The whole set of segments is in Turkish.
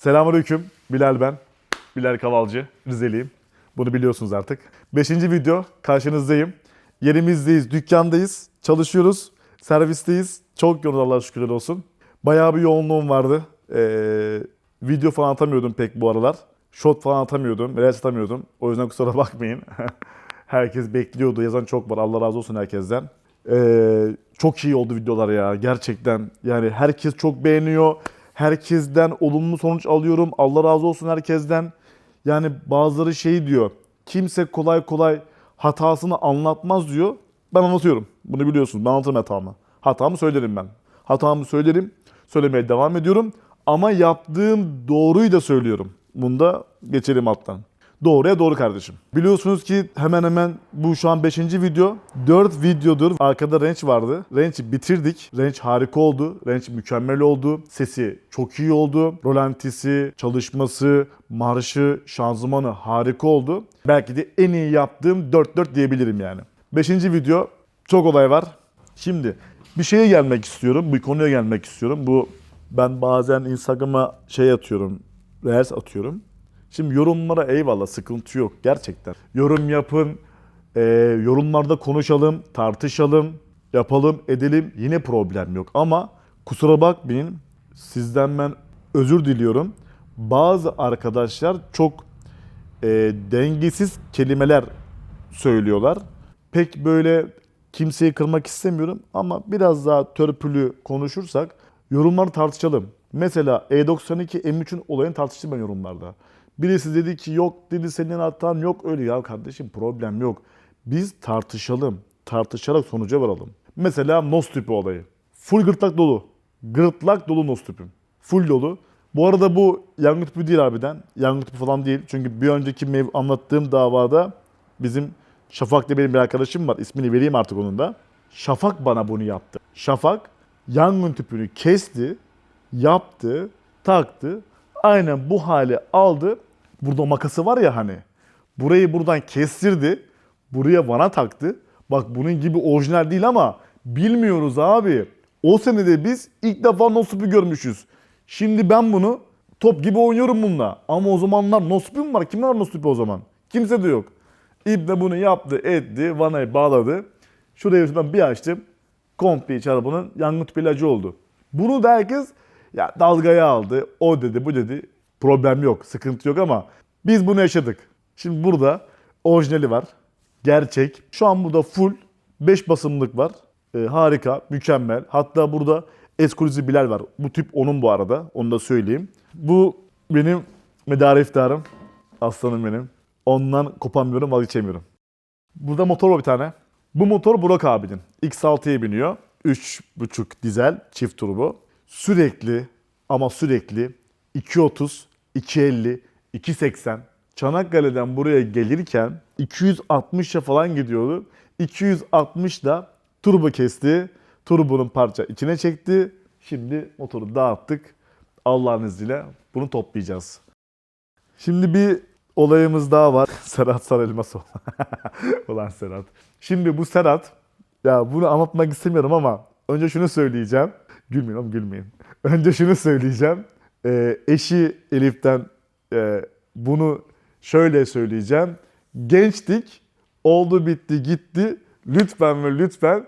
Selamünaleyküm. Bilal ben. Bilal Kavalcı. Rizeliyim. Bunu biliyorsunuz artık. Beşinci video. Karşınızdayım. Yerimizdeyiz. Dükkandayız. Çalışıyoruz. Servisteyiz. Çok yoğun Allah'a şükürler olsun. Bayağı bir yoğunluğum vardı. Ee, video falan atamıyordum pek bu aralar. Shot falan atamıyordum. Reels atamıyordum. O yüzden kusura bakmayın. Herkes bekliyordu. Yazan çok var. Allah razı olsun herkesten. Ee, çok iyi oldu videolar ya. Gerçekten. Yani herkes çok beğeniyor. Herkesten olumlu sonuç alıyorum. Allah razı olsun herkesten. Yani bazıları şey diyor. Kimse kolay kolay hatasını anlatmaz diyor. Ben anlatıyorum. Bunu biliyorsunuz. Ben anlatırım hatamı. Hatamı söylerim ben. Hatamı söylerim. Söylemeye devam ediyorum. Ama yaptığım doğruyu da söylüyorum. Bunda geçelim alttan. Doğruya doğru kardeşim. Biliyorsunuz ki hemen hemen bu şu an 5. video. 4 videodur. Arkada range vardı. Range'i bitirdik. Range harika oldu. Range mükemmel oldu. Sesi çok iyi oldu. Rolantisi, çalışması, marşı, şanzımanı harika oldu. Belki de en iyi yaptığım 4-4 diyebilirim yani. 5. video çok olay var. Şimdi bir şeye gelmek istiyorum. Bu konuya gelmek istiyorum. Bu ben bazen Instagram'a şey atıyorum. Reels atıyorum. Şimdi yorumlara eyvallah sıkıntı yok gerçekten. Yorum yapın, e, yorumlarda konuşalım, tartışalım, yapalım, edelim yine problem yok. Ama kusura bakmayın sizden ben özür diliyorum. Bazı arkadaşlar çok e, dengesiz kelimeler söylüyorlar. Pek böyle kimseyi kırmak istemiyorum ama biraz daha törpülü konuşursak yorumları tartışalım. Mesela E92 M3'ün olayını tartıştım ben yorumlarda. Birisi dedi ki yok dedi senin hatan yok öyle ya kardeşim problem yok. Biz tartışalım. Tartışarak sonuca varalım. Mesela nos tüpü olayı. Full gırtlak dolu. Gırtlak dolu nos tüpüm. Full dolu. Bu arada bu yangın tüpü değil harbiden. Yangın tüpü falan değil. Çünkü bir önceki mev- anlattığım davada bizim Şafak diye benim bir arkadaşım var. İsmini vereyim artık onun da. Şafak bana bunu yaptı. Şafak yangın tüpünü kesti, yaptı, taktı. Aynen bu hale aldı. Burada makası var ya hani. Burayı buradan kestirdi. Buraya vana taktı. Bak bunun gibi orijinal değil ama bilmiyoruz abi. O senede biz ilk defa Nosup'u görmüşüz. Şimdi ben bunu top gibi oynuyorum bununla. Ama o zamanlar Nosup'um var. Kim var Nosup'u o zaman? Kimse de yok. İbne bunu yaptı, etti, vanayı bağladı. Şurayı ben bir açtım. Komple iç yangın tüpü ilacı oldu. Bunu da herkes ya dalgaya aldı. O dedi, bu dedi. Problem yok, sıkıntı yok ama biz bunu yaşadık. Şimdi burada orijinali var. Gerçek. Şu an burada full 5 basımlık var. Ee, harika, mükemmel. Hatta burada Eskluzi Bilal var. Bu tip onun bu arada. Onu da söyleyeyim. Bu benim medar iftarım. Aslanım benim. Ondan kopamıyorum, vazgeçemiyorum. Burada motor var bir tane. Bu motor Burak abinin. X6'ya biniyor. 3.5 dizel çift turbo. Sürekli ama sürekli 2.30, 2.50, 2.80 Çanakkale'den buraya gelirken 260'a falan gidiyordu. 260'da turbo kesti. Turbonun parça içine çekti. Şimdi motoru dağıttık. Allah'ın izniyle bunu toplayacağız. Şimdi bir olayımız daha var. Serhat Sarelmas Ulan Serhat. Şimdi bu Serhat, ya bunu anlatmak istemiyorum ama önce şunu söyleyeceğim. Gülmeyin oğlum gülmeyin. Önce şunu söyleyeceğim. Ee, eşi Elif'ten e, bunu şöyle söyleyeceğim. Gençtik, oldu bitti gitti. Lütfen ve lütfen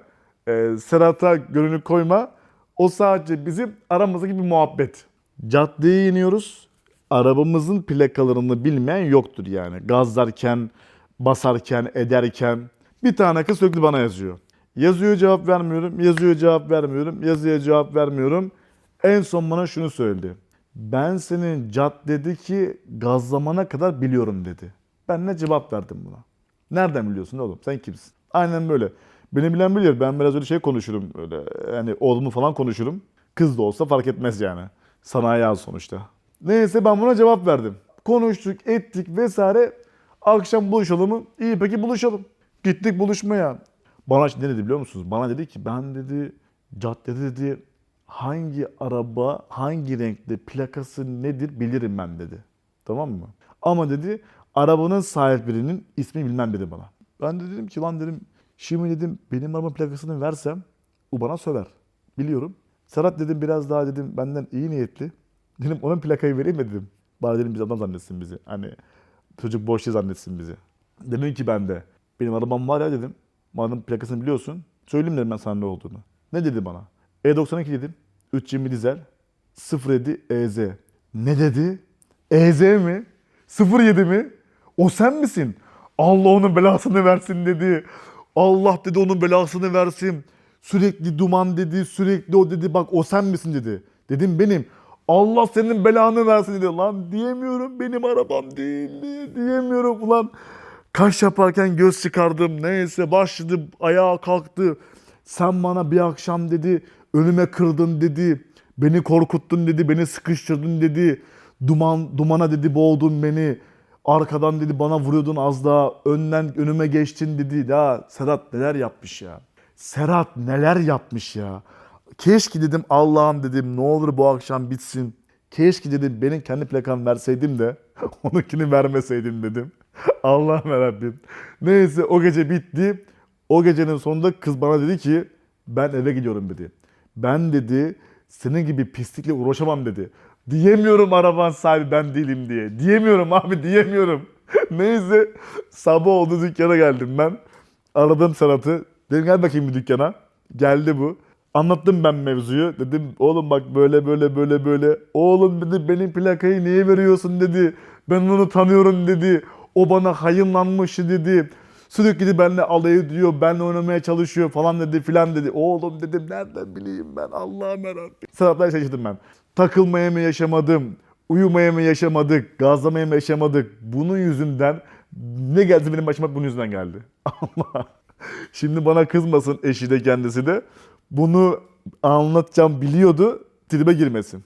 e, Serhat'a gönlünü koyma. O sadece bizim aramızdaki bir muhabbet. Caddeye iniyoruz. Arabamızın plakalarını bilmeyen yoktur yani. Gazlarken, basarken, ederken. Bir tane kız sürekli bana yazıyor. Yazıyor cevap vermiyorum, yazıyor cevap vermiyorum, yazıya cevap vermiyorum. En son bana şunu söyledi. Ben senin caddedeki gazlamana kadar biliyorum dedi. Ben ne cevap verdim buna? Nereden biliyorsun oğlum? Sen kimsin? Aynen böyle. Beni bilen bilir. Ben biraz öyle şey konuşurum. Öyle yani oğlumu falan konuşurum. Kız da olsa fark etmez yani. Sanayi az sonuçta. Neyse ben buna cevap verdim. Konuştuk, ettik vesaire. Akşam buluşalım mı? İyi peki buluşalım. Gittik buluşmaya. Bana ne dedi biliyor musunuz? Bana dedi ki ben dedi caddede dedi hangi araba hangi renkte plakası nedir bilirim ben dedi. Tamam mı? Ama dedi arabanın sahiplerinin ismi bilmem dedi bana. Ben de dedim ki lan dedim şimdi dedim benim arabanın plakasını versem o bana söver. Biliyorum. Serhat dedim biraz daha dedim benden iyi niyetli. Dedim onun plakayı vereyim mi dedim. Bari dedim biz adam zannetsin bizi. Hani çocuk boş şey zannetsin bizi. Dedim ki ben de benim arabam var ya dedim. Madem plakasını biliyorsun. Söyleyeyim dedim ben sana ne olduğunu. Ne dedi bana? E92 dedim. 320 dizel. 07 EZ. Ne dedi? EZ mi? 07 mi? O sen misin? Allah onun belasını versin dedi. Allah dedi onun belasını versin. Sürekli duman dedi, sürekli o dedi. Bak o sen misin dedi. Dedim benim. Allah senin belanı versin dedi. Lan diyemiyorum benim arabam değil diye diyemiyorum ulan. Kaş yaparken göz çıkardım. Neyse başladı ayağa kalktı. Sen bana bir akşam dedi önüme kırdın dedi. Beni korkuttun dedi. Beni sıkıştırdın dedi. Duman dumana dedi boğdun beni. Arkadan dedi bana vuruyordun az daha. Önden önüme geçtin dedi. Ya Serhat neler yapmış ya. Serhat neler yapmış ya. Keşke dedim Allah'ım dedim ne olur bu akşam bitsin. Keşke dedim benim kendi plakam verseydim de onunkini vermeseydim dedim. Allah'ım yarabbim. Neyse o gece bitti. O gecenin sonunda kız bana dedi ki ben eve gidiyorum dedi. Ben dedi senin gibi pislikle uğraşamam dedi. Diyemiyorum araban sahibi ben değilim diye. Diyemiyorum abi diyemiyorum. Neyse sabah oldu dükkana geldim ben. Aradım Serhat'ı. Dedim gel bakayım bir dükkana. Geldi bu. Anlattım ben mevzuyu. Dedim oğlum bak böyle böyle böyle böyle. Oğlum dedi benim plakayı niye veriyorsun dedi. Ben onu tanıyorum dedi. O bana hayınlanmış dedi. Sürekli benimle alay ediyor, benimle oynamaya çalışıyor falan dedi filan dedi. Oğlum dedim nereden bileyim ben Allah'ım yarabbim. Serhat'la şaşırdım ben. Takılmaya mı yaşamadım, uyumaya mı yaşamadık, gazlamaya mı yaşamadık. Bunun yüzünden ne geldi benim başıma bunun yüzünden geldi. Allah. Şimdi bana kızmasın eşi de kendisi de. Bunu anlatacağım biliyordu. Tribe girmesin.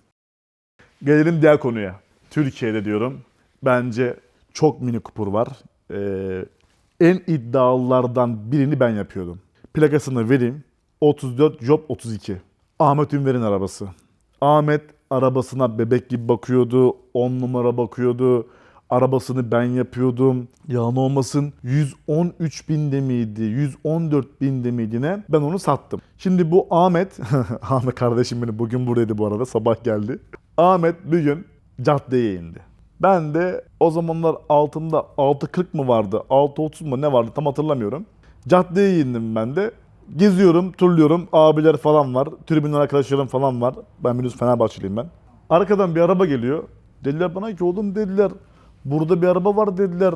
Gelelim diğer konuya. Türkiye'de diyorum. Bence çok mini kupur var. Ee, en iddialılardan birini ben yapıyordum. Plakasını vereyim. 34 Job 32. Ahmet Ünver'in arabası. Ahmet arabasına bebek gibi bakıyordu. 10 numara bakıyordu. Arabasını ben yapıyordum. Yalan olmasın 113 binde miydi? 114 binde miydi ne? Ben onu sattım. Şimdi bu Ahmet, Ahmet kardeşim benim bugün buradaydı bu arada sabah geldi. Ahmet bir gün caddeye indi. Ben de o zamanlar altımda 6.40 mı vardı, 6.30 mu ne vardı tam hatırlamıyorum. Caddeye indim ben de. Geziyorum, turluyorum. Abiler falan var. Tribünler arkadaşlarım falan var. Ben biliyorsun Fenerbahçeliyim ben. Arkadan bir araba geliyor. Dediler bana ki oğlum dediler. Burada bir araba var dediler.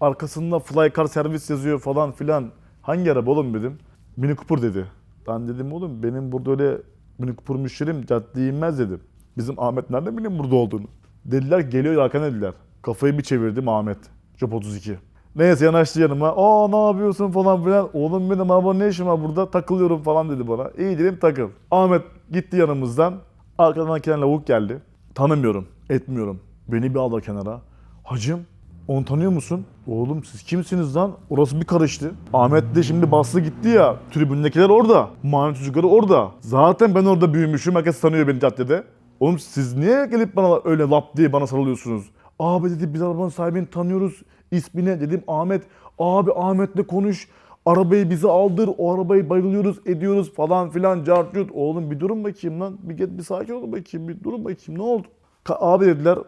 Arkasında Flycar servis yazıyor falan filan. Hangi araba oğlum dedim. Mini Cooper dedi. Ben dedim oğlum benim burada öyle Mini Cooper müşterim caddeye inmez dedim. Bizim Ahmet nereden bileyim burada olduğunu. Dediler geliyor arkana dediler. Kafayı bir çevirdim Ahmet. Job 32. Neyse yanaştı yanıma. Aa ne yapıyorsun falan filan. Oğlum benim araba ne işim var burada takılıyorum falan dedi bana. İyi dedim takıl. Ahmet gitti yanımızdan. Arkadan Kenan lavuk geldi. Tanımıyorum, etmiyorum. Beni bir aldı kenara. Hacım onu tanıyor musun? Oğlum siz kimsiniz lan? Orası bir karıştı. Ahmet de şimdi bastı gitti ya. Tribündekiler orada. Mahalle çocukları orada. Zaten ben orada büyümüşüm. Herkes tanıyor beni caddede. Oğlum siz niye gelip bana öyle lap diye bana sarılıyorsunuz? Abi dedi biz arabanın sahibini tanıyoruz. İsmine dedim Ahmet. Abi Ahmet'le konuş. Arabayı bize aldır. O arabayı bayılıyoruz ediyoruz falan filan. Carcut. Oğlum bir durun bakayım lan. Bir, get, bir sakin olun bakayım. Bir durun bakayım ne oldu? Ka- abi dediler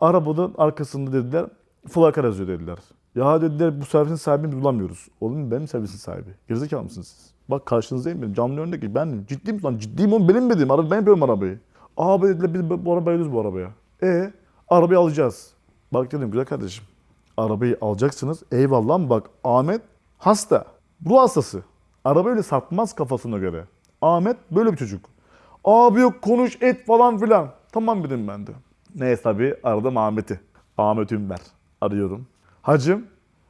arabanın arkasında dediler flaka yazıyor dediler. Ya dediler bu servisin sahibini bulamıyoruz. Oğlum benim servisin sahibi. Gerizekalı mısınız siz? Bak karşınızdayım benim. Canlı önündeki benim. Ciddiyim lan ciddiyim oğlum benim dedim. Araba, ben yapıyorum arabayı. Abi dediler biz bu arabayı bayılıyoruz bu arabaya. E arabayı alacağız. Bak dedim güzel kardeşim. Arabayı alacaksınız. Eyvallah ama bak Ahmet hasta. Bu hastası. Araba öyle satmaz kafasına göre. Ahmet böyle bir çocuk. Abi yok konuş et falan filan. Tamam dedim ben de. Neyse tabii aradım Ahmet'i. Ahmet Ünver. Arıyorum. Hacım.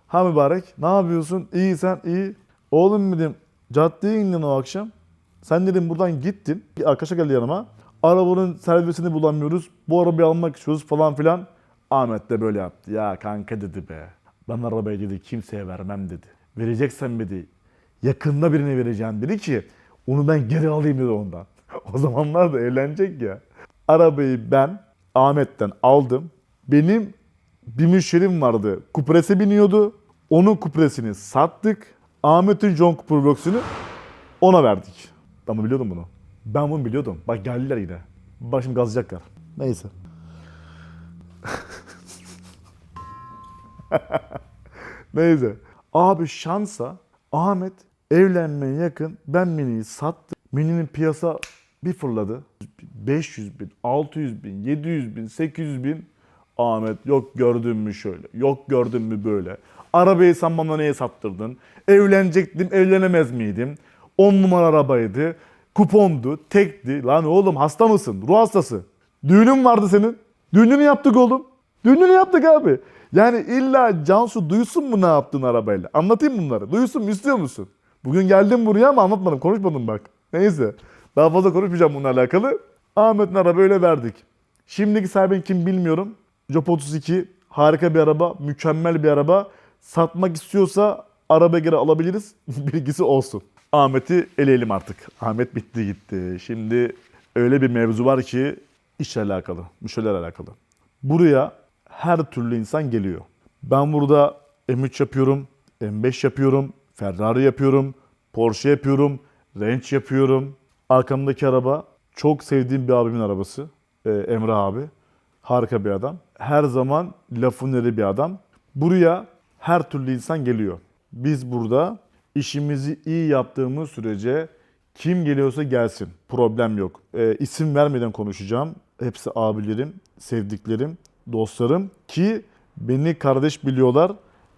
Ha mübarek. Ne yapıyorsun? İyi sen iyi. Oğlum dedim caddeye indin o akşam. Sen dedim buradan gittin. Arkadaşa geldi yanıma. Arabanın servisini bulamıyoruz. Bu arabayı almak istiyoruz falan filan. Ahmet de böyle yaptı. Ya kanka dedi be. Ben arabayı dedi kimseye vermem dedi. Vereceksen dedi. Yakında birine vereceğim dedi ki onu ben geri alayım dedi ondan. o zamanlar da eğlenecek ya. Arabayı ben Ahmet'ten aldım. Benim bir müşterim vardı. Kupres'e biniyordu. Onun kupresini sattık. Ahmet'in John Cooper Vlogs'unu ona verdik. Bunu biliyordum bunu. Ben bunu biliyordum. Bak geldiler yine. Bak şimdi gazlayacaklar. Neyse. Neyse. Abi şansa Ahmet evlenmeye yakın ben Mini'yi sattım. Mini'nin piyasa bir fırladı. 500 bin, 600 bin, 700 bin, 800 bin. Ahmet yok gördün mü şöyle, yok gördün mü böyle. Arabayı sen bana neye sattırdın? Evlenecektim, evlenemez miydim? 10 numara arabaydı kupondu, tekti. Lan oğlum hasta mısın? Ruh hastası. Düğünün vardı senin. Düğününü yaptık oğlum. Düğününü yaptık abi. Yani illa Cansu duysun mu ne yaptın arabayla? Anlatayım bunları. Duysun mu istiyor musun? Bugün geldim buraya ama anlatmadım. Konuşmadım bak. Neyse. Daha fazla konuşmayacağım bununla alakalı. Ahmet'in arabayla verdik. Şimdiki sahibin kim bilmiyorum. Job 32 harika bir araba. Mükemmel bir araba. Satmak istiyorsa araba geri alabiliriz. Bilgisi olsun. Ahmet'i eleyelim artık. Ahmet bitti gitti. Şimdi öyle bir mevzu var ki işle alakalı, müşterilerle alakalı. Buraya her türlü insan geliyor. Ben burada M3 yapıyorum, M5 yapıyorum, Ferrari yapıyorum, Porsche yapıyorum, Range yapıyorum. Arkamdaki araba çok sevdiğim bir abimin arabası. Ee, Emre abi. Harika bir adam. Her zaman lafın bir adam. Buraya her türlü insan geliyor. Biz burada işimizi iyi yaptığımız sürece kim geliyorsa gelsin. Problem yok. Ee, isim vermeden konuşacağım. Hepsi abilerim, sevdiklerim, dostlarım ki beni kardeş biliyorlar.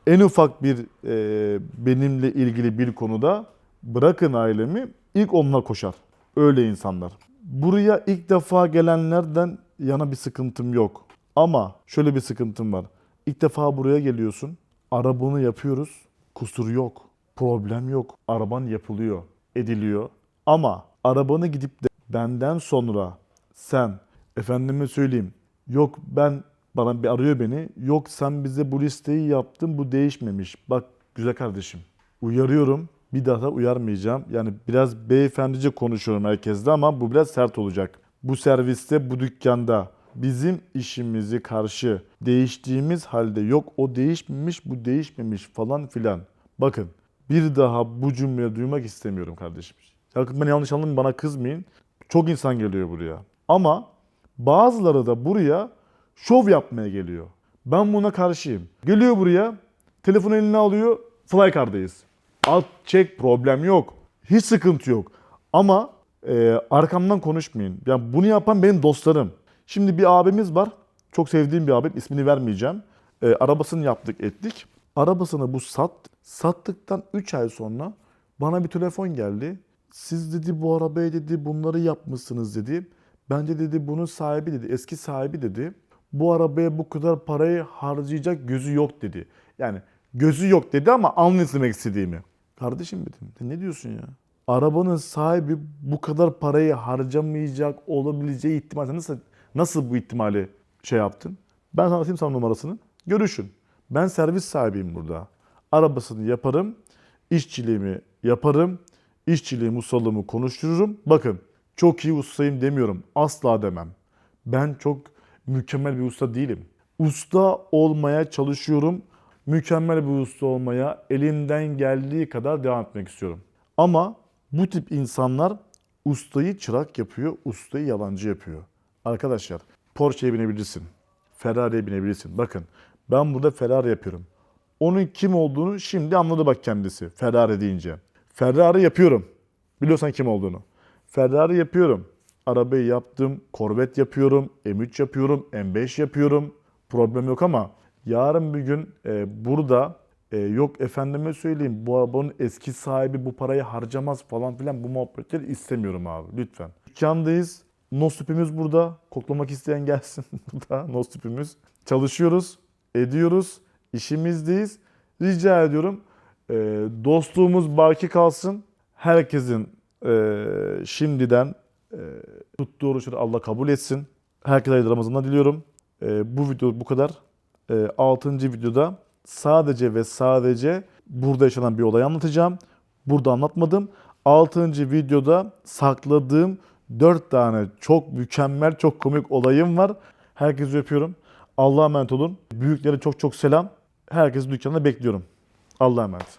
En ufak bir e, benimle ilgili bir konuda bırakın ailemi ilk onlar koşar. Öyle insanlar. Buraya ilk defa gelenlerden yana bir sıkıntım yok. Ama şöyle bir sıkıntım var. İlk defa buraya geliyorsun. Arabanı yapıyoruz. Kusur yok. Problem yok. Araban yapılıyor. Ediliyor. Ama arabanı gidip de benden sonra sen efendime söyleyeyim yok ben bana bir arıyor beni yok sen bize bu listeyi yaptın bu değişmemiş. Bak güzel kardeşim uyarıyorum bir daha da uyarmayacağım. Yani biraz beyefendice konuşuyorum herkesle ama bu biraz sert olacak. Bu serviste bu dükkanda bizim işimizi karşı değiştiğimiz halde yok o değişmemiş bu değişmemiş falan filan. Bakın bir daha bu cümleyi duymak istemiyorum kardeşim. Sakın beni yanlış anlamayın bana kızmayın. Çok insan geliyor buraya. Ama bazıları da buraya şov yapmaya geliyor. Ben buna karşıyım. Geliyor buraya, telefonu eline alıyor, Flycard'dayız. At çek problem yok. Hiç sıkıntı yok. Ama e, arkamdan konuşmayın. Yani bunu yapan benim dostlarım. Şimdi bir abimiz var. Çok sevdiğim bir abim. ismini vermeyeceğim. E, arabasını yaptık ettik. Arabasını bu sat. Sattıktan 3 ay sonra bana bir telefon geldi. Siz dedi bu arabaya dedi bunları yapmışsınız dedi. Bence dedi bunun sahibi dedi eski sahibi dedi. Bu arabaya bu kadar parayı harcayacak gözü yok dedi. Yani gözü yok dedi ama anlıyorsun demek istediğimi. Kardeşim dedim "sen ne diyorsun ya? Arabanın sahibi bu kadar parayı harcamayacak olabileceği ihtimal nasıl nasıl bu ihtimali şey yaptın? Ben sana atayım sana numarasını. Görüşün. Ben servis sahibiyim burada. Arabasını yaparım. işçiliğimi yaparım. İşçiliğimi, ustalığımı konuştururum. Bakın çok iyi ustayım demiyorum. Asla demem. Ben çok mükemmel bir usta değilim. Usta olmaya çalışıyorum. Mükemmel bir usta olmaya elimden geldiği kadar devam etmek istiyorum. Ama bu tip insanlar ustayı çırak yapıyor, ustayı yalancı yapıyor. Arkadaşlar Porsche'ye binebilirsin. Ferrari'ye binebilirsin. Bakın ben burada Ferrari yapıyorum. Onun kim olduğunu şimdi anladı bak kendisi Ferrari deyince. Ferrari yapıyorum. Biliyorsan kim olduğunu. Ferrari yapıyorum. Arabayı yaptım. Corvette yapıyorum. M3 yapıyorum. M5 yapıyorum. Problem yok ama yarın bir gün e, burada e, yok efendime söyleyeyim bu arabanın eski sahibi bu parayı harcamaz falan filan bu muhabbetleri istemiyorum abi lütfen. Dükkandayız. Nostup'imiz burada. Koklamak isteyen gelsin burada. Nostup'imiz. Çalışıyoruz. Ediyoruz. İşimizdeyiz. Rica ediyorum. e, dostluğumuz baki kalsın. Herkesin e, şimdiden e, tuttuğu oruçları Allah kabul etsin. Herkese hayırlı Ramazanlar diliyorum. E, bu video bu kadar. E, 6. videoda sadece ve sadece burada yaşanan bir olayı anlatacağım. Burada anlatmadım. 6. videoda sakladığım 4 tane çok mükemmel, çok komik olayım var. Herkesi öpüyorum. Allah'a emanet olun. Büyüklere çok çok selam. Herkesi dükkanda bekliyorum. Allah'a emanet.